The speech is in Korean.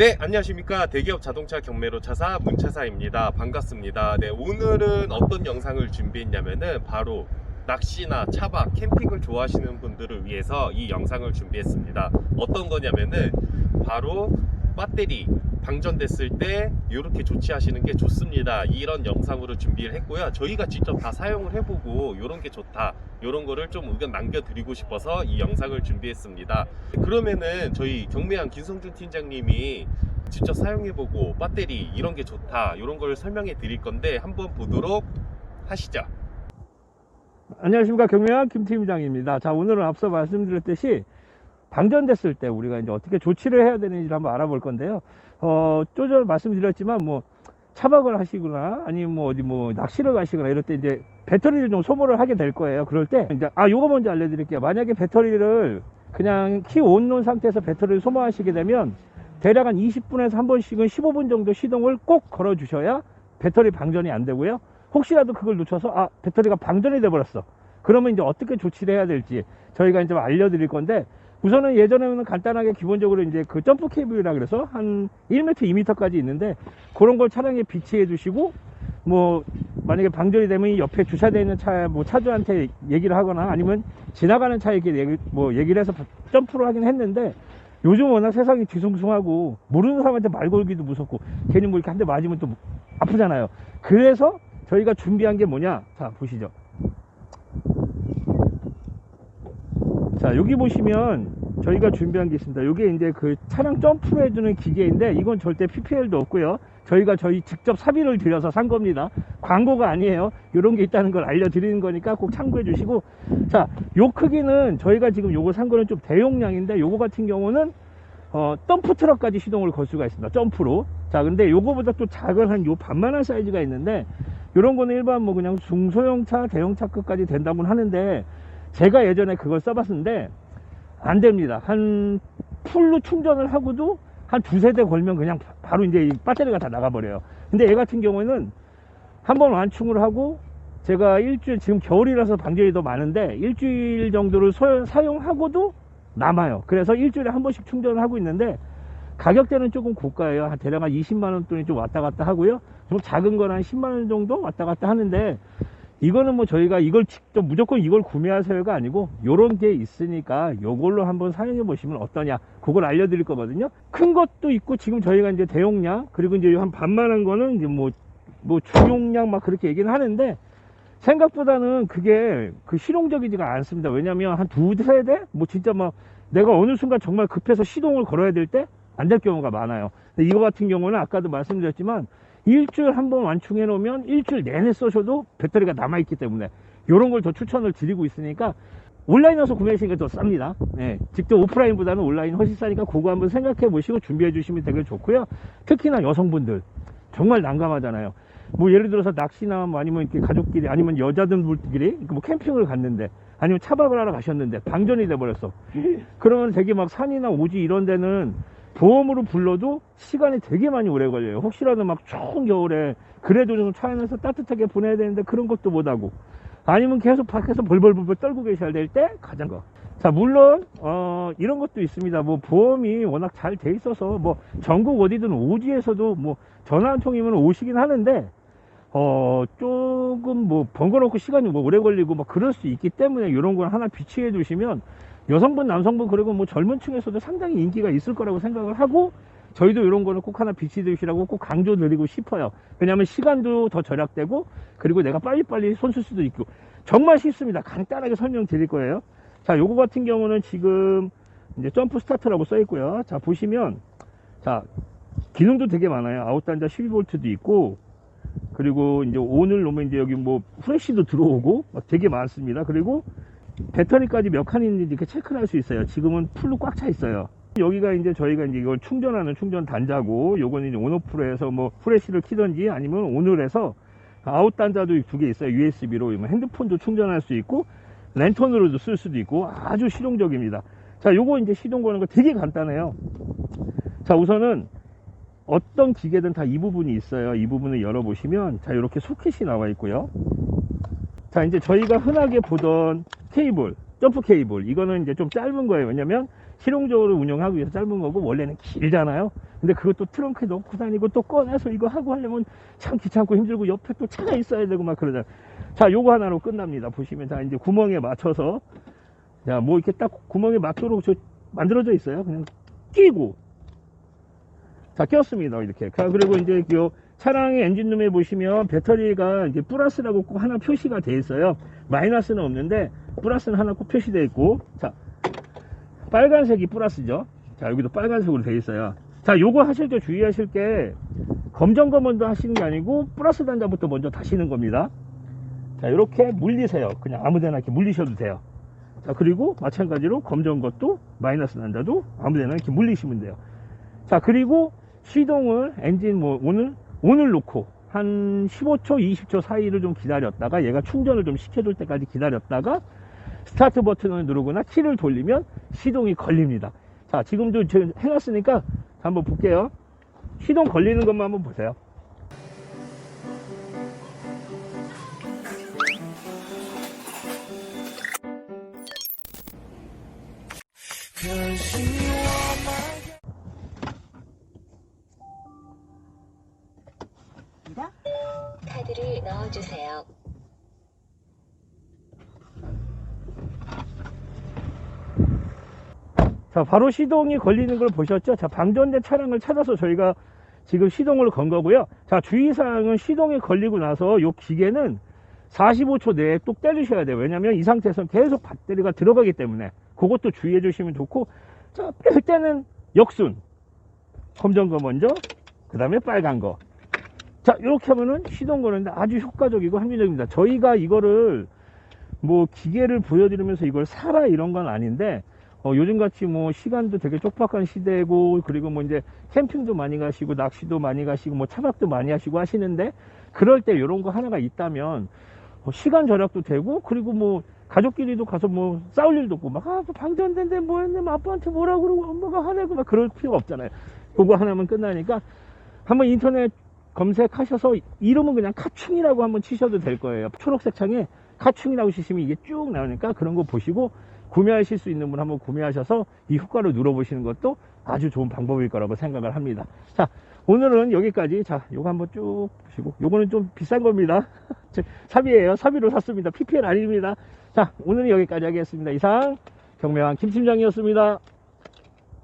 네, 안녕하십니까. 대기업 자동차 경매로 차사 문차사입니다. 반갑습니다. 네, 오늘은 어떤 영상을 준비했냐면은 바로 낚시나 차박, 캠핑을 좋아하시는 분들을 위해서 이 영상을 준비했습니다. 어떤 거냐면은 바로 배터리 방전됐을 때 이렇게 조치하시는 게 좋습니다. 이런 영상으로 준비를 했고요. 저희가 직접 다 사용을 해보고 이런 게 좋다. 이런 거를 좀 의견 남겨드리고 싶어서 이 영상을 준비했습니다. 그러면은 저희 경매한 김성준 팀장님이 직접 사용해보고 배터리 이런 게 좋다. 이런 걸 설명해 드릴 건데 한번 보도록 하시죠. 안녕하십니까 경매왕 김팀장입니다. 자 오늘은 앞서 말씀드렸듯이 방전됐을 때 우리가 이제 어떻게 조치를 해야 되는지를 한번 알아볼 건데요. 어 쪼절 말씀드렸지만 뭐 차박을 하시거나 아니면 뭐 어디 뭐 낚시를 가시거나 이럴 때 이제 배터리를 좀 소모를 하게 될 거예요. 그럴 때 이제 아 요거 먼저 알려드릴게요. 만약에 배터리를 그냥 키 온 놓은 상태에서 배터리를 소모하시게 되면 대략 한 20분에서 한 번씩은 15분 정도 시동을 꼭 걸어 주셔야 배터리 방전이 안 되고요. 혹시라도 그걸 놓쳐서 아 배터리가 방전이 돼 버렸어. 그러면 이제 어떻게 조치를 해야 될지 저희가 이제 알려드릴 건데 우선은 예전에는 간단하게 기본적으로 이제 그 점프 케이블이라 그래서 한 1m, 2m까지 있는데 그런 걸 차량에 비치해 주시고 뭐 만약에 방전이 되면 이 옆에 주차되어 있는 차 뭐 차주한테 얘기를 하거나 아니면 지나가는 차에게 얘기, 뭐 얘기를 해서 점프를 하긴 했는데 요즘 워낙 세상이 뒤숭숭하고 모르는 사람한테 말 걸기도 무섭고 괜히 뭐 이렇게 한 대 맞으면 또 아프잖아요. 그래서 저희가 준비한 게 뭐냐? 자, 보시죠. 자, 여기 보시면 저희가 준비한 게 있습니다. 이게 이제 그 차량 점프를 해주는 기계인데 이건 절대 PPL도 없고요. 저희가 저희 직접 사비를 들여서 산 겁니다. 광고가 아니에요. 이런 게 있다는 걸 알려드리는 거니까 꼭 참고해 주시고 자, 요 크기는 저희가 지금 요거 산 거는 좀 대용량인데 요거 같은 경우는 어, 덤프 트럭까지 시동을 걸 수가 있습니다. 점프로. 자, 근데 요거보다 또 작은 한 요 반만한 사이즈가 있는데 요런 거는 일반 뭐 그냥 중소형 차, 대형차급까지 된다고는 하는데 제가 예전에 그걸 써봤는데 안 됩니다. 한 풀로 충전을 하고도 한 두세 대 걸면 그냥 바로 이제 이 배터리가 다 나가버려요. 근데 얘 같은 경우에는 한 번 완충을 하고 제가 일주일, 지금 겨울이라서 방전이 더 많은데 일주일 정도를 소- 사용하고도 남아요. 그래서 일주일에 한 번씩 충전을 하고 있는데 가격대는 조금 고가예요. 한 대략 한 20만 원 돈이 좀 왔다 갔다 하고요. 좀 작은 건 한 10만 원 정도 왔다 갔다 하는데 이거는 뭐 저희가 이걸 직접 무조건 이걸 구매하세요가 아니고 요런 게 있으니까 요걸로 한번 사용해 보시면 어떠냐 그걸 알려드릴 거거든요. 큰 것도 있고 지금 저희가 이제 대용량 그리고 이제 한 반만한 거는 이제 뭐, 뭐 중용량 막 그렇게 얘기는 하는데 생각보다는 그게 그 실용적이지가 않습니다. 왜냐면 한 두 세 대? 뭐 진짜 막 내가 어느 순간 정말 급해서 시동을 걸어야 될 때 안 될 경우가 많아요. 이거 같은 경우는 아까도 말씀드렸지만 일주일 한 번 완충해 놓으면 일주일 내내 써셔도 배터리가 남아있기 때문에 이런 걸 더 추천을 드리고 있으니까 온라인에서 구매하시니까 더 쌉니다. 네, 직접 오프라인보다는 온라인 훨씬 싸니까 그거 한번 생각해 보시고 준비해 주시면 되게 좋고요. 특히나 여성분들 정말 난감하잖아요. 뭐 예를 들어서 낚시나 뭐 아니면 이렇게 가족끼리 아니면 여자들끼리 뭐 캠핑을 갔는데 아니면 차박을 하러 가셨는데 방전이 돼 버렸어. 그러면 되게 막 산이나 오지 이런 데는 보험으로 불러도 시간이 되게 많이 오래 걸려요. 혹시라도 막 추운 겨울에 그래도 좀 차 안에서 따뜻하게 보내야 되는데 그런 것도 못하고 아니면 계속 밖에서 벌벌벌벌 떨고 계셔야 될 때 가장 거. 자 물론 어, 이런 것도 있습니다. 뭐 보험이 워낙 잘 돼 있어서 뭐 전국 어디든 오지에서도 뭐 전화 한 통이면 오시긴 하는데 어 조금 뭐 번거롭고 시간이 뭐 오래 걸리고 막 그럴 수 있기 때문에 이런 걸 하나 비치해 두시면 여성분 남성분 그리고 뭐 젊은 층에서도 상당히 인기가 있을 거라고 생각을 하고 저희도 이런 거는 꼭 하나 비치 두시라고 꼭 강조 드리고 싶어요. 왜냐하면 시간도 더 절약되고 그리고 내가 빨리빨리 손 쓸 수도 있고 정말 쉽습니다. 간단하게 설명 드릴 거예요. 자 요거 같은 경우는 지금 이제 점프 스타트라고 써 있고요. 자 보시면 자 기능도 되게 많아요. 아웃단자 12V도 있고 그리고 이제 오늘 이제 여기 뭐 후레쉬도 들어오고 막 되게 많습니다. 그리고 배터리까지 몇 칸 있는지 이렇게 체크를 할 수 있어요. 지금은 풀로 꽉 차 있어요. 여기가 이제 저희가 이제 이걸 충전하는 충전 단자고 요거는 이제 온오프로 해서 뭐 후레쉬를 키든지 아니면 온을 해서 아웃 단자도 두 개 있어요. USB로 핸드폰도 충전할 수 있고 랜턴으로도 쓸 수도 있고 아주 실용적입니다. 자, 요거 이제 시동 거는 거 되게 간단해요. 자, 우선은 어떤 기계든 다 이 부분이 있어요. 이 부분을 열어보시면 자 이렇게 소켓이 나와 있고요. 자 이제 저희가 흔하게 보던 케이블 점프 케이블. 이거는 이제 좀 짧은 거예요. 왜냐면 실용적으로 운영하기 위해서 짧은 거고 원래는 길잖아요. 근데 그것도 트렁크에 넣고 다니고 또 꺼내서 이거 하고 하려면 참 귀찮고 힘들고 옆에 또 차가 있어야 되고 막 그러잖아요. 자 요거 하나로 끝납니다. 보시면 자 이제 구멍에 맞춰서. 자 뭐 이렇게 딱 구멍에 맞도록 저 만들어져 있어요. 그냥 끼고. 자 꼈습니다. 이렇게. 자, 그리고 이제 요 차량의 엔진룸에 보시면 배터리가 이제 플러스라고 꼭 하나 표시가 돼 있어요. 마이너스는 없는데 플러스는 하나 꼭 표시되어 있고 자 빨간색이 플러스죠. 자 여기도 빨간색으로 돼 있어요. 자 요거 하실 때 주의하실 게 먼저 하시는 게 아니고 플러스 단자부터 먼저 다시는 겁니다. 자 이렇게 물리세요. 그냥 아무데나 이렇게 물리셔도 돼요. 자 그리고 마찬가지로 검정 것도 마이너스 단자도 아무데나 이렇게 물리시면 돼요. 자 그리고 시동을 엔진 뭐 오늘 오늘 놓고 한 15초 20초 사이를 좀 기다렸다가 얘가 충전을 좀 시켜줄 때까지 기다렸다가 스타트 버튼을 누르거나 키를 돌리면 시동이 걸립니다. 자 지금도 지금 해놨으니까 한번 볼게요. 시동 걸리는 것만 한번 보세요 카드를 넣어주세요. 자, 바로 시동이 걸리는 걸 보셨죠? 자, 방전된 차량을 찾아서 저희가 지금 시동을 건 거고요. 자, 주의사항은 시동이 걸리고 나서 요 기계는 45초 내에 뚝 떼주셔야 돼요. 왜냐면 이 상태에서는 계속 배터리가 들어가기 때문에 그것도 주의해 주시면 좋고, 자, 뺄 때는 역순. 검정 거 먼저, 그 다음에 빨간 거. 자, 이렇게 하면은 시동 거는데 아주 효과적이고 합리적입니다. 저희가 이거를 뭐 기계를 보여드리면서 이걸 사라 이런 건 아닌데, 어, 요즘같이 뭐 시간도 되게 촉박한 시대고 그리고 뭐 이제 캠핑도 많이 가시고 낚시도 많이 가시고 뭐 차박도 많이 하시고 하시는데 그럴 때 이런 거 하나가 있다면 어, 시간 절약도 되고 그리고 뭐 가족끼리도 가서 뭐 싸울 일도 없고 막 아, 방전된데 뭐 했네 뭐 아빠한테 뭐라 그러고 엄마가 화내고 막 그럴 필요가 없잖아요 그거 하나면 끝나니까 한번 인터넷 검색하셔서 이름은 그냥 카충이라고 한번 치셔도 될 거예요 초록색 창에 카충이라고 치시면 이게 쭉 나오니까 그런 거 보시고 구매하실 수 있는 분 한번 구매하셔서 이 효과를 누려보시는 것도 아주 좋은 방법일 거라고 생각을 합니다. 자, 오늘은 여기까지. 자, 요거 한번 쭉 보시고. 요거는 좀 비싼 겁니다. 사비예요. 사비로 샀습니다. PPL 아닙니다. 자, 오늘은 여기까지 하겠습니다. 이상 경매왕 김팀장이었습니다.